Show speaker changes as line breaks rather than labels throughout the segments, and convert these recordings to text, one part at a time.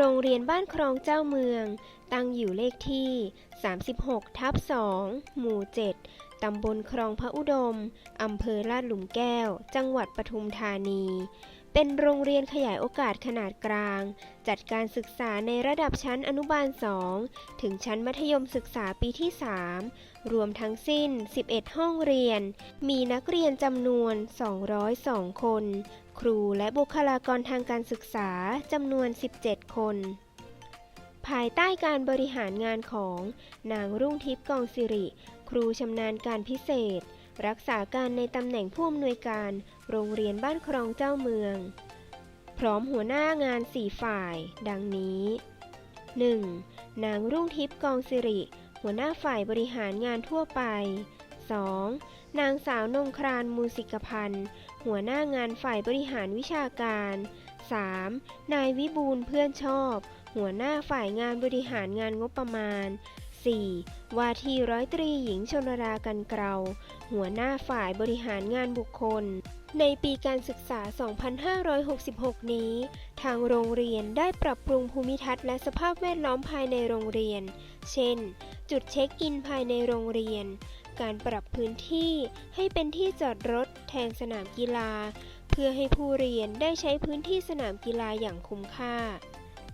โรงเรียนบ้านครองเจ้าเมือง ตั้งอยู่เลขที่ 36 ทับ 2 หมู่ 7 ตำบลครองพระอุดม อำเภอลาดหลุมแก้ว จังหวัดปทุมธานี เป็นโรงเรียนขยายโอกาสขนาดกลาง จัดการศึกษาในระดับชั้นอนุบาล 2 ถึงชั้นมัธยมศึกษาปีที่ 3 รวมทั้งสิ้น 11 ห้องเรียน มีนักเรียนจำนวน 202 คน ครูและบุคลากรทางการศึกษาจำนวน 17 คน ภายใต้การบริหารงานของนางรุ่งทิพย์กองสิริ ครูชำนาญการพิเศษ รักษาการในตำแหน่งผู้อำนวยการโรงเรียนบ้านครองเจ้าเมือง พร้อมหัวหน้างาน4ฝ่าย ดังนี้ 1. นางรุ่งทิพย์กองสิริ หัวหน้าฝ่ายบริหารงานทั่วไป 2. นางสาวนงครานมูสิกพันธ์ หัวหน้างานฝ่ายบริหารวิชาการ 3. นายวิบูลเพื่อนชอบ หัวหน้าฝ่ายงานบริหารงานงบประมาณ 4. ว่าทีร้อยตรีหญิงชนรากันเกลาหัวหน้าฝ่ายบริหารงานบุคคล ในปีการศึกษา 2566 นี้ ทางโรงเรียนได้ปรับปรุงภูมิทัศน์และสภาพแวดล้อมภายในโรงเรียน เช่น จุดเช็คอินภายในโรงเรียน การปรับพื้นที่ให้เป็นที่จอดรถแทนสนามกีฬา เพื่อให้ผู้เรียนได้ใช้พื้นที่สนามกีฬาอย่างคุ้มค่า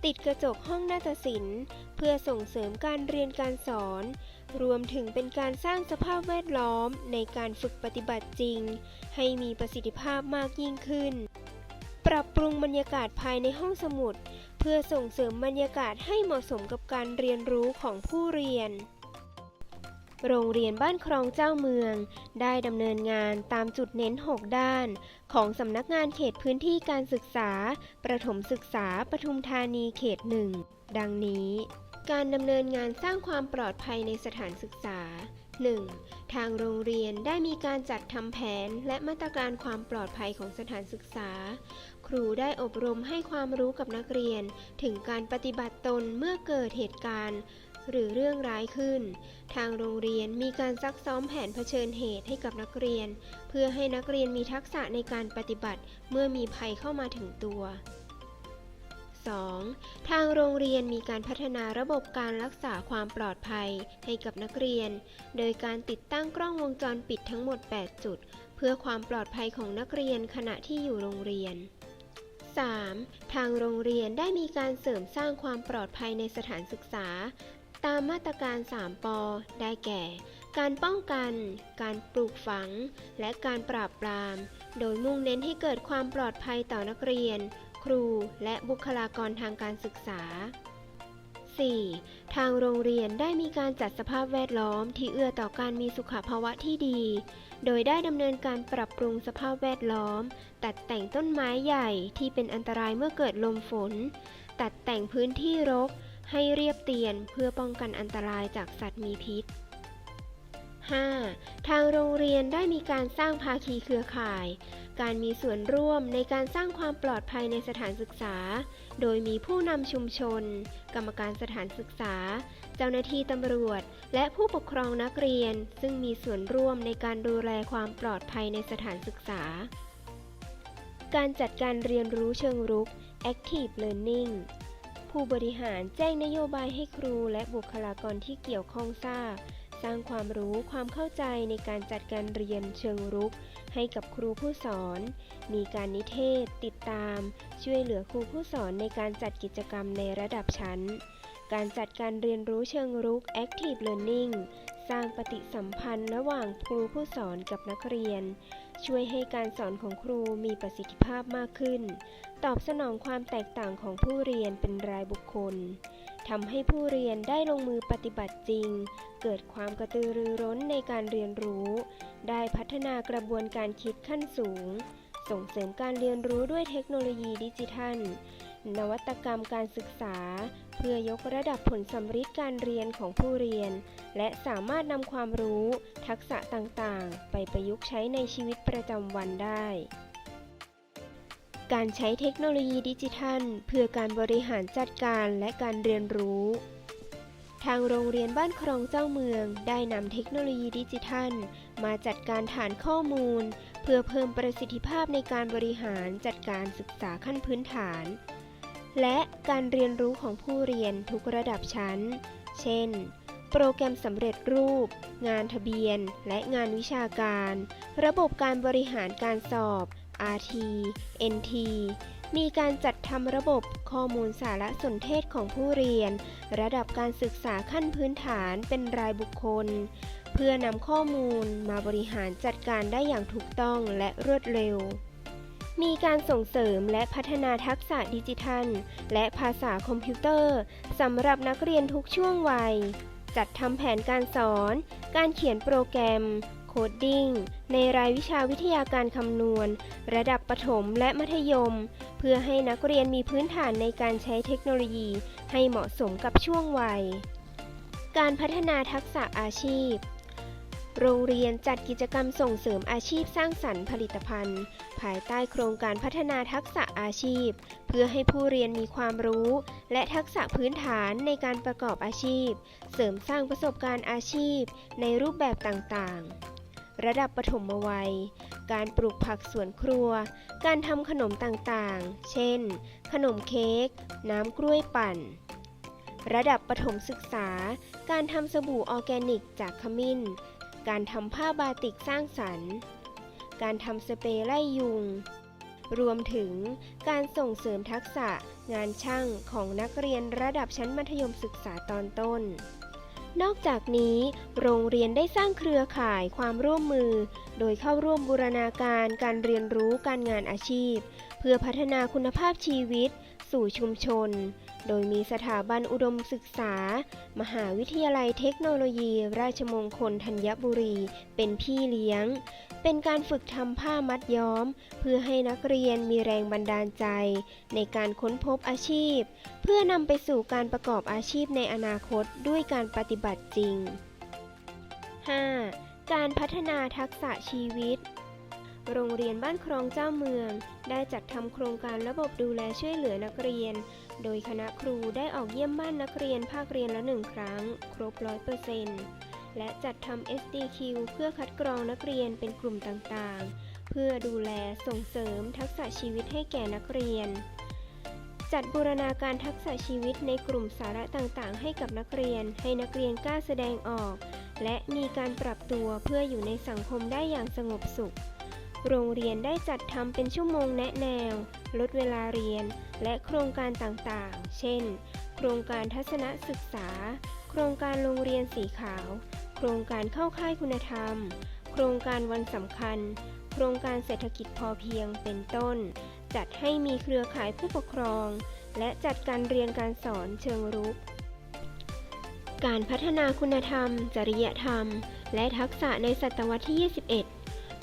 ติดกระจกห้องนาฏศิลป์ เพื่อส่งเสริมการเรียนการสอน รวมถึงเป็นการสร้างสภาพแวดล้อมในการฝึกปฏิบัติจริง ให้มีประสิทธิภาพมากยิ่งขึ้น ปรับปรุงบรรยากาศภายในห้องสมุด เพื่อส่งเสริมบรรยากาศให้เหมาะสมกับการเรียนรู้ของผู้เรียน โรงเรียนบ้านครองเจ้าเมือง ได้ดำเนินงานตามจุดเน้น 6 ด้าน ของสำนักงานเขตพื้นที่การศึกษา ประถมศึกษาปทุมธานีเขตหนึ่งดังนี้ การดำเนินงานสร้างความปลอดภัยในสถานศึกษา 1. ทางโรงเรียนได้มีการจัดทำแผนและมาตรการความปลอดภัยของสถานศึกษา ครูได้อบรมให้ความรู้กับนักเรียน ถึงการปฏิบัติตนเมื่อเกิดเหตุการณ์ หรือเรื่องร้ายขึ้น ทางโรงเรียนมีการซักซ้อมแผนเผชิญเหตุให้กับนักเรียน เพื่อให้นักเรียนมีทักษะในการปฏิบัติเมื่อมีภัยเข้ามาถึงตัว 2. ทางโรงเรียนมีการพัฒนาระบบการรักษาความปลอดภัยให้กับนักเรียน โดยการติดตั้งกล้องวงจรปิดทั้งหมด 8 จุด เพื่อความปลอดภัยของนักเรียนขณะที่อยู่โรงเรียน 3. ทางโรงเรียนได้มีการเสริมสร้างความปลอดภัยในสถานศึกษา ตามมาตรการ 3ปได้แก่ การป้องกัน การปลูกฝัง และการปราบปราม โดยมุ่งเน้นให้เกิดความปลอดภัยต่อนักเรียน ครู และบุคลากรทางการศึกษา 4. ทางโรงเรียนได้มีการจัดสภาพแวดล้อมที่เอื้อต่อการมีสุขภาวะที่ดี โดยได้ดำเนินการปรับปรุงสภาพแวดล้อม ตัดแต่งต้นไม้ใหญ่ที่เป็นอันตรายเมื่อเกิดลมฝน ตัดแต่งพื้นที่รก ให้เรียบเตียนเพื่อป้องกันอันตรายจากสัตว์มีพิษ 5. ทางโรงเรียนได้มีการสร้างภาคีเครือข่าย การมีส่วนร่วมในการสร้างความปลอดภัยในสถานศึกษา โดยมีผู้นำชุมชน กรรมการสถานศึกษา เจ้าหน้าที่ตำรวจ และผู้ปกครองนักเรียน ซึ่งมีส่วนร่วมในการดูแลความปลอดภัยในสถานศึกษา การจัดการเรียนรู้เชิงรุก Active Learning ผู้บริหารแจ้งนโยบายให้ครูและบุคลากรที่เกี่ยวข้องทราบ สร้างความรู้ความเข้าใจในการจัดการเรียนเชิงรุก ให้กับครูผู้สอน มีการนิเทศ ติดตาม ช่วยเหลือครูผู้สอนในการจัดกิจกรรมในระดับชั้น การจัดการเรียนรู้เชิงรุก Active Learning สร้างปฏิสัมพันธ์ระหว่างครูผู้สอนกับนักเรียน ช่วยให้การสอนของครูมีประสิทธิภาพมากขึ้น ตอบสนองความแตกต่างของผู้เรียนเป็นรายบุคคลทำให้ผู้เรียนได้ลงมือปฏิบัติจริง เกิดความกระตือรือร้นในการเรียนรู้ ได้พัฒนากระบวนการคิดขั้นสูง ส่งเสริมการเรียนรู้ด้วยเทคโนโลยีดิจิทัล นวัตกรรมการศึกษา เพื่อยกระดับผลสำฤทธิ์การเรียนของผู้เรียน และสามารถนำความรู้ ทักษะต่างๆ ไปประยุกต์ใช้ในชีวิตประจำวันได้ การใช้เทคโนโลยีดิจิทัล เพื่อการบริหารจัดการและการเรียนรู้ ทางโรงเรียนบ้านครองเจ้าเมือง ได้นำเทคโนโลยีดิจิทัล มาจัดการฐานข้อมูล เพื่อเพิ่มประสิทธิภาพในการบริหารจัดการศึกษาขั้นพื้นฐาน และการเรียนรู้ของผู้เรียนทุกระดับชั้น เช่น โปรแกรมสำเร็จรูป งานทะเบียน และงานวิชาการ ระบบการบริหารการสอบ RT NT มีการจัดทำระบบข้อมูลสารสนเทศของผู้เรียน ระดับการศึกษาขั้นพื้นฐานเป็นรายบุคคล เพื่อนำข้อมูลมาบริหารจัดการได้อย่างถูกต้องและรวดเร็ว มีการส่งเสริมและพัฒนาทักษะดิจิทัล และภาษาคอมพิวเตอร์สำหรับนักเรียนทุกช่วงวัย จัดทำแผนการสอน การเขียนโปรแกรม โคดดิ้ง ในรายวิชาวิทยาการคำนวณ ระดับประถมและมัธยม เพื่อให้นักเรียนมีพื้นฐานในการใช้เทคโนโลยีให้เหมาะสมกับช่วงวัย การพัฒนาทักษะอาชีพ โรงเรียนจัดกิจกรรมส่งเสริมอาชีพสร้างสรรค์ผลิตภัณฑ์ ภายใต้โครงการพัฒนาทักษะอาชีพ เพื่อให้ผู้เรียนมีความรู้ และทักษะพื้นฐานในการประกอบอาชีพ เสริมสร้างประสบการณ์อาชีพ ในรูปแบบต่างๆ ระดับปฐมวัย การปลูกผักสวนครัว การทำขนมต่างๆ เช่น ขนมเค้ก น้ำกล้วยปั่นระดับประถมศึกษา การทำสบู่ออร์แกนิกจากขมิ้น การทำผ้าบาติกสร้างสรรค์ การทำสเปรย์ไล่ยุง รวมถึงการส่งเสริมทักษะงานช่างของนักเรียนระดับชั้นมัธยมศึกษาตอนต้น นอกจากนี้โรงเรียนได้สร้างเครือข่ายความร่วมมือ โดยเข้าร่วมบูรณาการการเรียนรู้การงานอาชีพ เพื่อพัฒนาคุณภาพชีวิต สู่ชุมชน โดยมีสถาบันอุดมศึกษา มหาวิทยาลัยเทคโนโลยี ราชมงคลธัญบุรี เป็นพี่เลี้ยง เป็นการฝึกทำผ้ามัดย้อม เพื่อให้นักเรียนมีแรงบันดาลใจ ในการค้นพบอาชีพ เพื่อนำไปสู่การประกอบอาชีพในอนาคตด้วยการปฏิบัติจริง 5. การพัฒนาทักษะชีวิตโรงเรียนบ้านครองเจ้าเมือง ได้จัดทำโครงการระบบดูแลช่วยเหลือนักเรียน โดยคณะครูได้ออกเยี่ยมบ้านนักเรียนภาคเรียนละหนึ่งครั้ง ครบร้อยเปอร์เซ็นต์และจัดทำ SDQ เพื่อคัดกรองนักเรียนเป็นกลุ่มต่างๆ เพื่อดูแลส่งเสริมทักษะชีวิตให้แก่นักเรียน จัดบูรณาการทักษะชีวิตในกลุ่มสาระต่างๆ ให้กับนักเรียน ให้นักเรียนกล้าแสดงออก และมีการปรับตัวเพื่ออยู่ในสังคมได้อย่างสงบสุข โรงเรียนได้จัดทำเป็นชั่วโมงแนะแนว ลดเวลาเรียน และโครงการต่างๆ เช่น โครงการทัศนศึกษา โครงการโรงเรียนสีขาว โครงการเข้าค่ายคุณธรรม โครงการวันสำคัญ โครงการเศรษฐกิจพอเพียงเป็นต้น จัดให้มีเครือข่ายผู้ปกครอง และจัดการเรียนการสอนเชิงรุกการพัฒนาคุณธรรม จริยธรรม และทักษะในศตวรรษที่ 21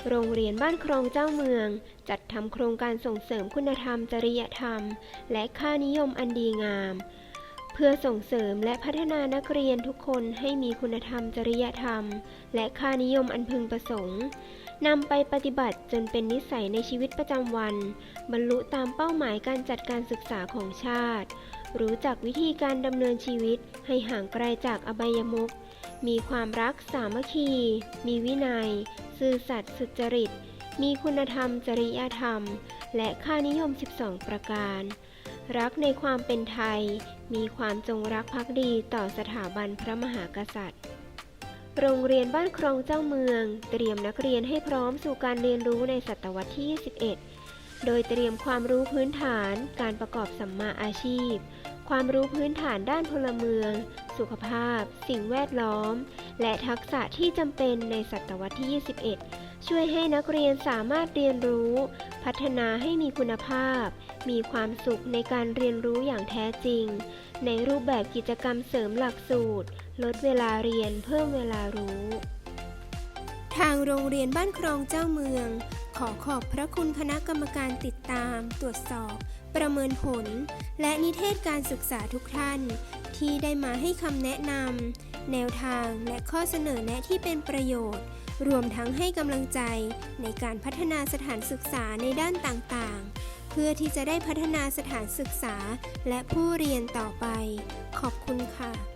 โรงเรียนบ้านครองเจ้าเมือง จัดทำโครงการส่งเสริมคุณธรรม จริยธรรม และค่านิยมอันดีงาม เพื่อส่งเสริมและพัฒนานักเรียนทุกคนให้มีคุณธรรม จริยธรรม และค่านิยมอันพึงประสงค์นำไปปฏิบัติจนเป็นนิสัยในชีวิตประจำวัน บรรลุตามเป้าหมายการจัดการศึกษาของชาติ รู้จักวิธีการดำเนินชีวิตให้ห่างไกลจากอบายมุข มีความรักสามัคคี มีวินัย ซื่อสัตย์สุจริต มีคุณธรรม จริยธรรม และค่านิยม 12 ประการ รักในความเป็นไทย มีความจงรักภักดีต่อสถาบันพระมหากษัตริย์ โรงเรียนบ้านครองเจ้าเมือง เตรียมนักเรียนให้พร้อมสู่การเรียนรู้ในศตวรรษที่ 21 โดยเตรียมความรู้พื้นฐาน การประกอบสัมมาอาชีพ ความรู้พื้นฐานด้านพลเมือง สุขภาพ สิ่งแวดล้อม และทักษะที่จำเป็นในศตวรรษที่ 21 ช่วยให้นักเรียนสามารถเรียนรู้ พัฒนาให้มีคุณภาพ มีความสุขในการเรียนรู้อย่างแท้จริง ในรูปแบบกิจกรรมเสริมหลักสูตร ลดเวลาเรียนเพิ่มเวลารู้ ทางโรงเรียนบ้านครองเจ้าเมืองขอขอบพระคุณคณะกรรมการติดตาม ตรวจสอบ ประเมินผล และนิเทศการศึกษาทุกท่าน ที่ได้มาให้คำแนะนำแนวทางและข้อเสนอแนะที่เป็นประโยชน์ รวมทั้งให้กำลังใจในการพัฒนาสถานศึกษาในด้านต่างๆ เพื่อที่จะได้พัฒนาสถานศึกษาและผู้เรียนต่อไป ขอบคุณค่ะ